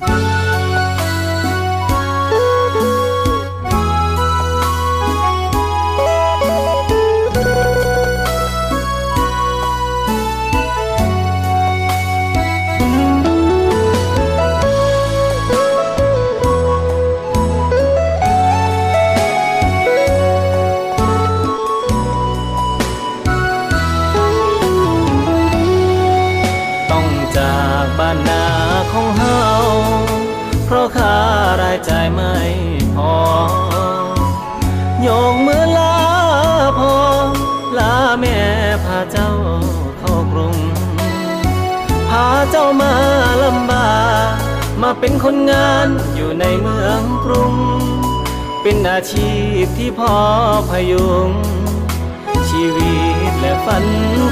ต้ ค่ารายจ่ายไม่พอ โยงมือลาพอ ลาแม่พาเจ้าเข้ากรุง พาเจ้ามาลำบากมาเป็นคนงานอยู่ในเมืองกรุง เป็นอาชีพที่พอพยุง ชีวิตและฝัน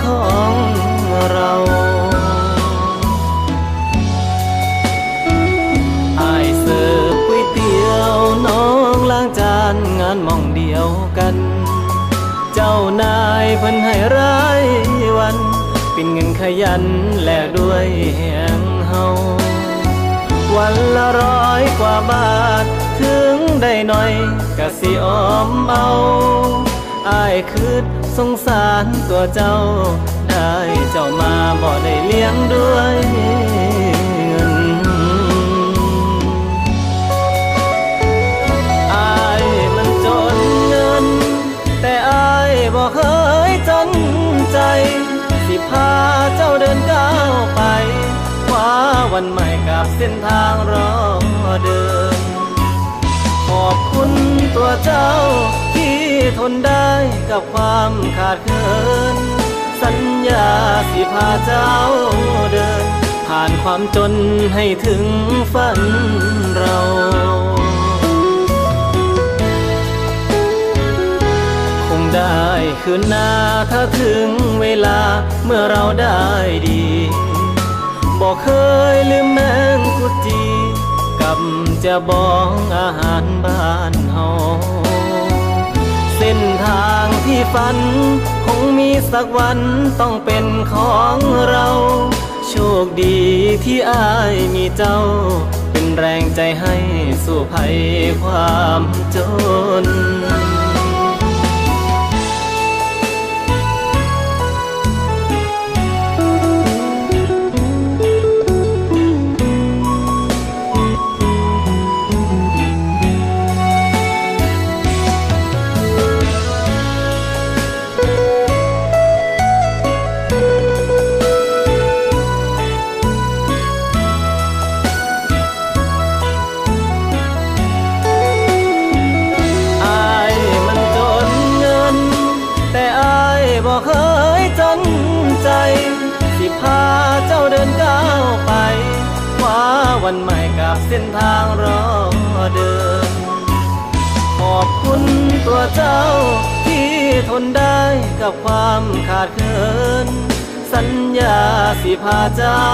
ของเราานมองเดียวกัน เจ้านายเพิ่นให้รายวัน เป็นเงินขยันแลกด้วยแหงเฮาวันละร้อยกว่าบาท ถึงได้หน่อยกะสิออมเอาอายคืดสงสารตัวเจ้า ได้เจ้ามาบ่ได้เลี้ยงด้วย วันใหม่กับเส้นทางรอเดิน ขอบคุณตัวเจ้าที่ทนได้กับความขาดเคิน สัญญาสิพาเจ้าเดิน ผ่านความจนให้ถึงฝันเราคงได้คืนหน้าถ้าถึงเวลาเมื่อเราได้ดี บอกเคยลืมแมงกุจีกับจะบองอาหารบ้านเฮาเส้นทางที่ฝัน คงมีสักวันต้องเป็นของเรา โชคดีที่อายมีเจ้า เป็นแรงใจให้สู้ภัยความจน วันใหม่กับเส้นทางรอเดิน ขอบคุณตัวเจ้าที่ทนได้กับความขาดเคิน สัญญาสิพาเจ้า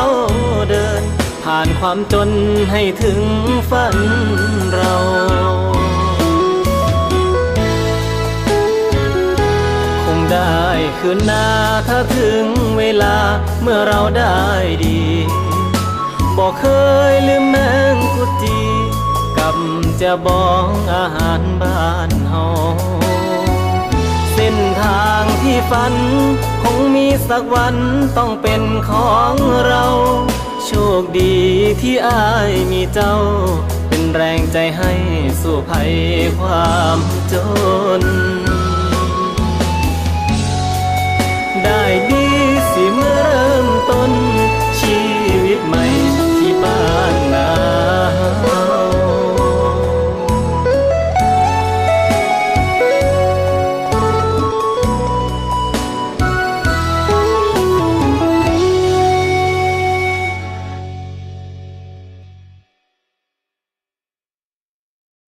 เดิน ผ่านความจนให้ถึงฝันเราคงได้คืนหน้าถ้าถึงเวลาเมื่อเราได้ดี บอเคยลืมแมงกุจีกับจะบองอาหารบ้านเฮาเส้นทางที่ฝัน คงมีสักวันต้องเป็นของเรา โชคดีที่อายมีเจ้า เป็นแรงใจให้สู้ภัยความจน